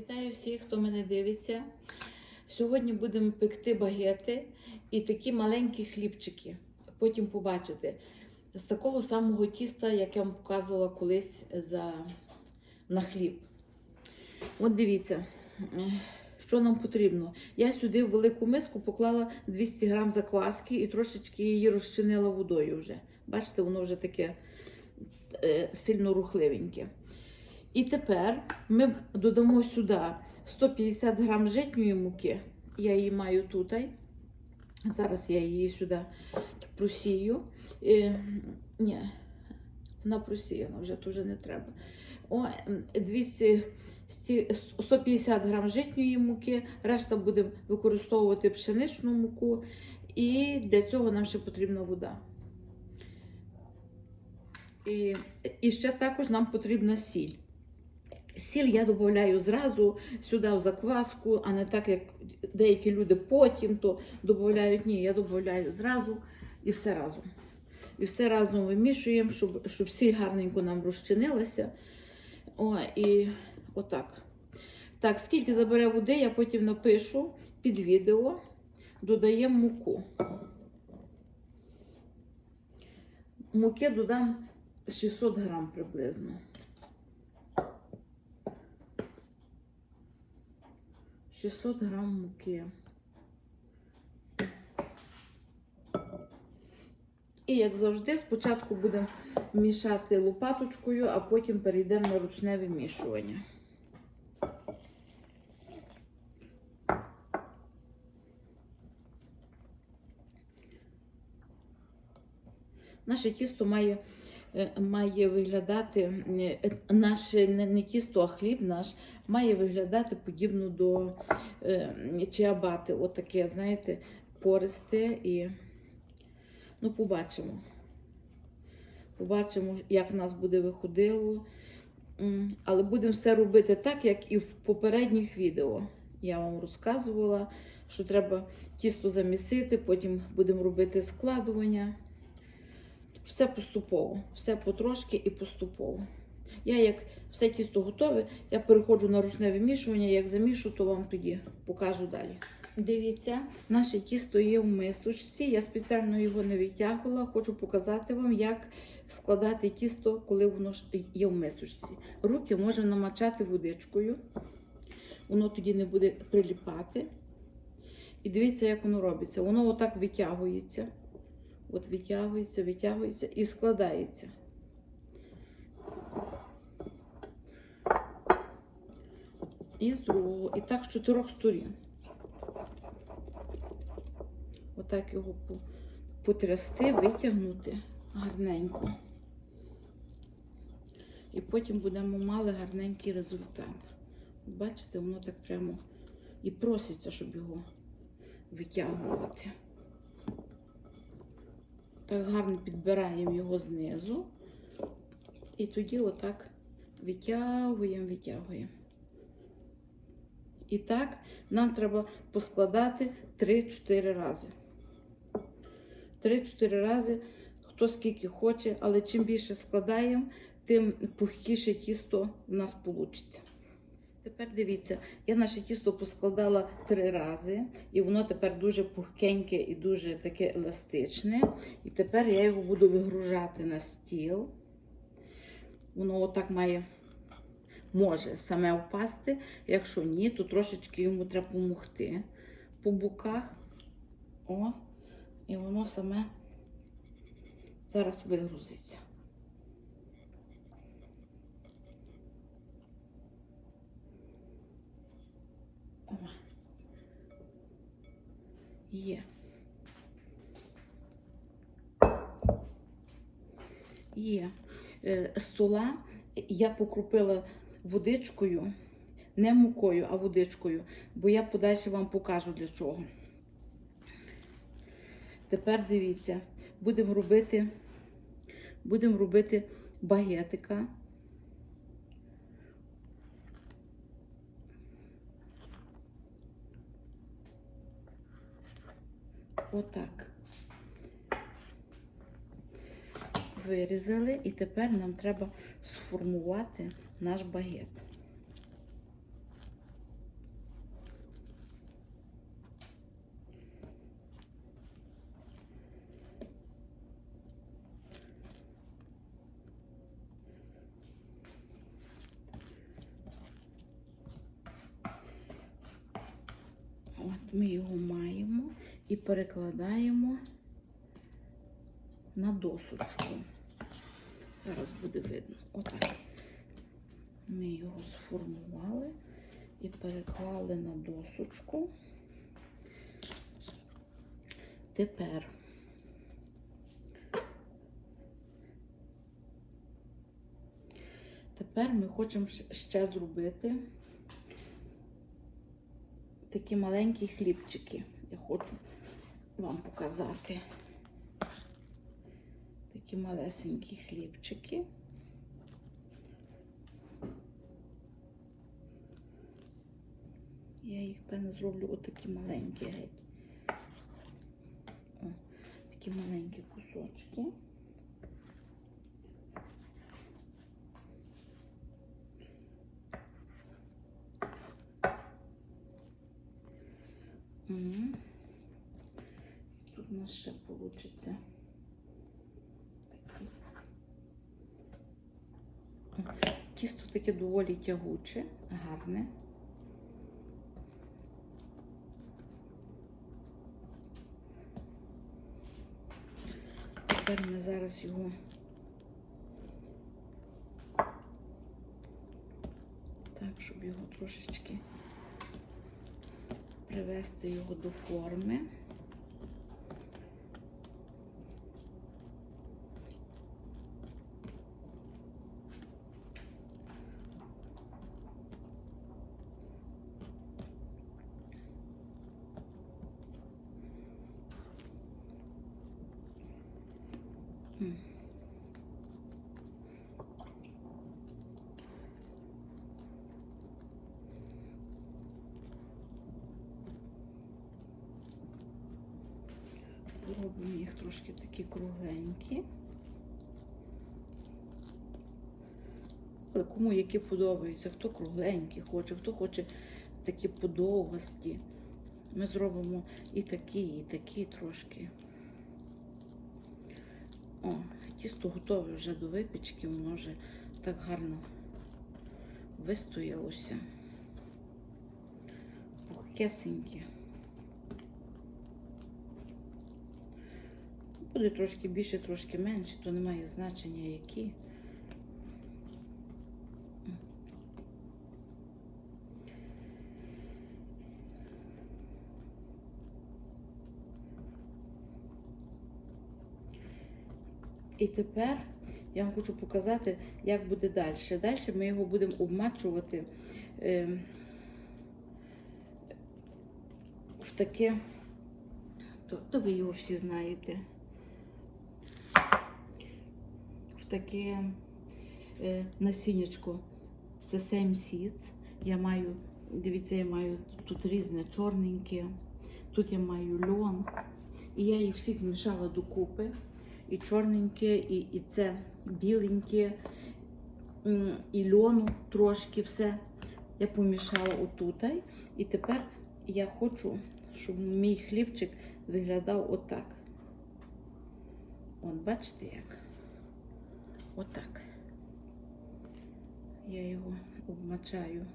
Вітаю всіх, хто мене дивиться. Сьогодні будемо пекти багети і такі маленькі хлібчики. Потім побачите. З такого самого тіста, як я вам показувала колись за... на хліб. От дивіться, що нам потрібно. Я сюди в велику миску поклала 200 грам закваски і трошечки її розчинила водою вже. Бачите, воно вже таке е, сильно рухливеньке. І тепер ми додамо сюди 150 грам житньої муки. Я її маю тут. Зараз я її сюди просію. Е, ні, вона просіяна, вже вже не треба. О, 200, 150 грам житньої муки, решта будемо використовувати пшеничну муку. І для цього нам ще потрібна вода. І, і ще також нам потрібна сіль. Сіль я додаю зразу сюди в закваску, а не так, як деякі люди потім то додають. Ні, я додаю зразу і все разом. І все разом вимішуємо, щоб щоб сіль гарненько нам розчинилася. О, і отак. Так, скільки забере води, я потім напишу під відео, додаємо муку. Муки додам 600 грам приблизно. 600 грам муки. І, як завжди, спочатку будемо мішати лопаточкою, а потім перейдемо на ручне вимішування. Наше тісто має має виглядати е, наше не, тісто, а хліб наш має виглядати подібно до е, чиабати. Отаке, знаєте, пористе і ну, побачимо. Побачимо, як в нас буде виходило. Але будемо все робити так, як і в попередніх відео. Я вам розказувала, що треба тісто замісити, потім будемо робити складування. Все поступово, все потрошки і поступово. Я, як все тісто готове, я переходжу на ручне вимішування. Як замішу, то вам тоді покажу далі. Дивіться, наше тісто є в мисочці. Я спеціально його не витягувала. Хочу показати вам, як складати тісто, коли воно є в мисочці. Руки можна намачати водичкою, воно тоді не буде приліпати. І дивіться, як воно робиться. Воно отак витягується. От витягується, витягується і складається. І з другого, і так з чотирьох сторін. Отак його потрясти, витягнути гарненько. І потім будемо мали гарненький результат. Бачите, воно так прямо і проситься, щоб його витягувати. Так гарно підбираємо його знизу. І тоді отак витягуємо, витягуємо. І так нам треба поскладати 3-4 рази. 3-4 рази, хто скільки хоче, але чим більше складаємо, тим пухкіше тісто в нас вийде. Тепер дивіться, я наше тісто поскладала три рази, і воно тепер дуже пухкеньке і дуже таке еластичне. І тепер я його буду вигружати на стіл. Воно отак має, може саме впасти. Якщо ні, то трошечки йому треба помогти по боках. О, і воно саме зараз вигрузиться. Є. Є. Е, Стола я покрупила водичкою, не мукою, а водичкою, бо я подальше вам покажу для чого. Тепер дивіться, будемо робити, будемо робити багетика. Отак. Вирізали, і тепер нам треба сформувати наш багет. Ми його маємо і перекладаємо на досочку. Зараз буде видно. Отак. Ми його сформували і переклали на досочку. Тепер Тепер ми хочемо ще зробити такі маленькі хлібчики. Я хочу вам показати такі малесенькі хлібчики. Я їх певно зроблю отакі маленькі геть. Такі маленькі кусочки. Мгм. Нас ще вийде. Тісто таке доволі тягуче, гарне. Тепер ми зараз його так, щоб його трошечки привести його до форми. Робимо їх трошки такі кругленькі. Але Кому які подобаються, хто кругленькі хоче, хто хоче такі подовгасті. Ми зробимо і такі, і такі трошки. О, тісто готове вже до випічки, воно вже так гарно вистоялося. Пухкесеньке. Буде трошки більше, трошки менше, то не має значення які. І тепер я вам хочу показати, як буде далі. Далі ми його будемо обмачувати е, в таке, то, то ви його всі знаєте, в таке насіннячко Sesame Seeds. Я маю, дивіться, я маю тут різне чорненьке, тут я маю льон. І я їх всіх мішала докупи. І чорненьке, і, і це біленьке, і льону трошки все. Я помішала отутай. І тепер я хочу, щоб мій хлібчик виглядав отак. От бачите як? Отак. Я його обмачаю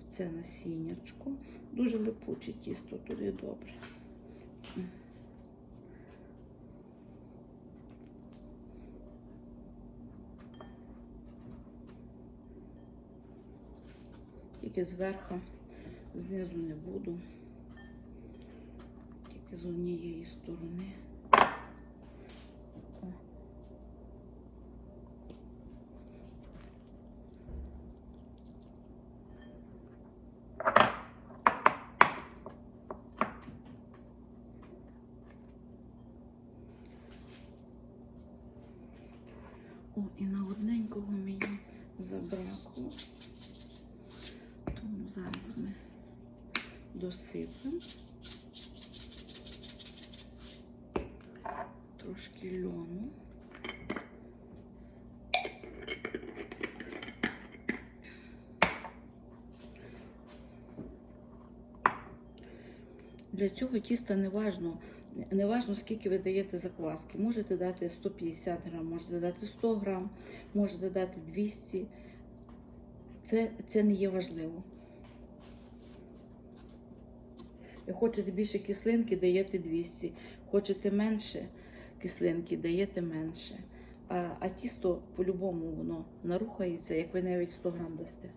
в це насіннячко. Дуже липуче тісто, туди добре. Тільки зверху, знизу не буду, тільки з однієї сторони. О. О, і на одненького мені забракло. Тому зараз ми досипемо трошки льону. Для цього тіста не важно, не важно, скільки ви даєте закваски. Можете дати 150 грам, можете дати 100 грам, можете дати 200. Це, це не є важливо. Хочете більше кислинки, даєте 200. Хочете менше кислинки, даєте менше. А, а тісто по-любому воно нарухається, як ви навіть 100 грам дасте.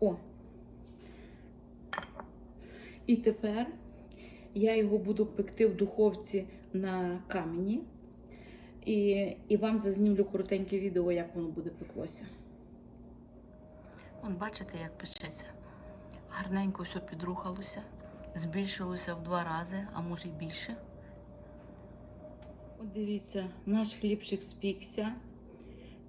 О. І тепер я його буду пекти в духовці на камені. І, і вам зазнімлю коротеньке відео, як воно буде пеклося. Вон бачите, як печеться. Гарненько все підрухалося, збільшилося в два рази, а може й більше. От дивіться, наш хлібчик спікся.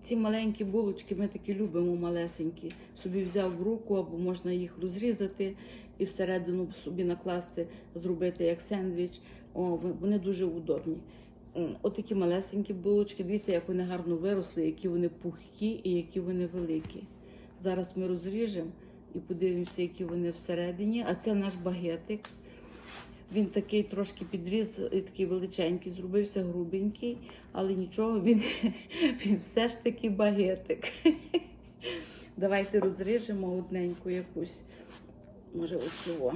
Ці маленькі булочки ми такі любимо малесенькі. Собі взяв в руку, або можна їх розрізати і всередину собі накласти, зробити як сендвіч. О, вони дуже удобні. М, От малесенькі булочки. Дивіться, як вони гарно виросли, які вони пухкі і які вони великі. Зараз ми розріжемо і подивимося, які вони всередині. А це наш багетик. Він такий трошки підріз, і такий величенький, зробився грубенький, але нічого, він, він все ж таки багетик. Давайте розріжемо одненьку якусь, може оцю.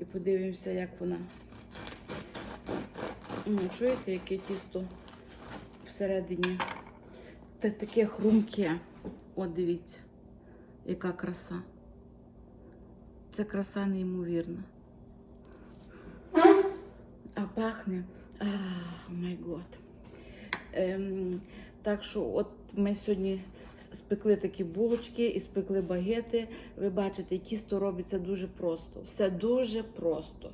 І подивимося, як вона. М, Чуєте, яке тісто всередині? Та таке хрумке. От дивіться, яка краса. Це краса неймовірна. Пахне. А, май год. Ем, так що, от ми сьогодні спекли такі булочки і спекли багети. Ви бачите, тісто робиться дуже просто. Все дуже просто.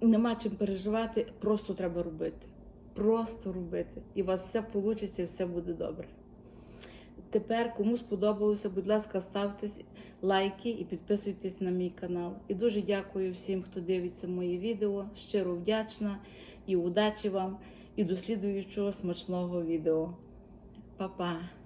Нема чим переживати, просто треба робити. Просто робити. І у вас все вийде, і все буде добре. Тепер, кому сподобалося, будь ласка, ставте лайки і підписуйтесь на мій канал. І дуже дякую всім, хто дивиться мої відео. Щиро вдячна і удачі вам, і до слідуючого смачного відео. Па-па!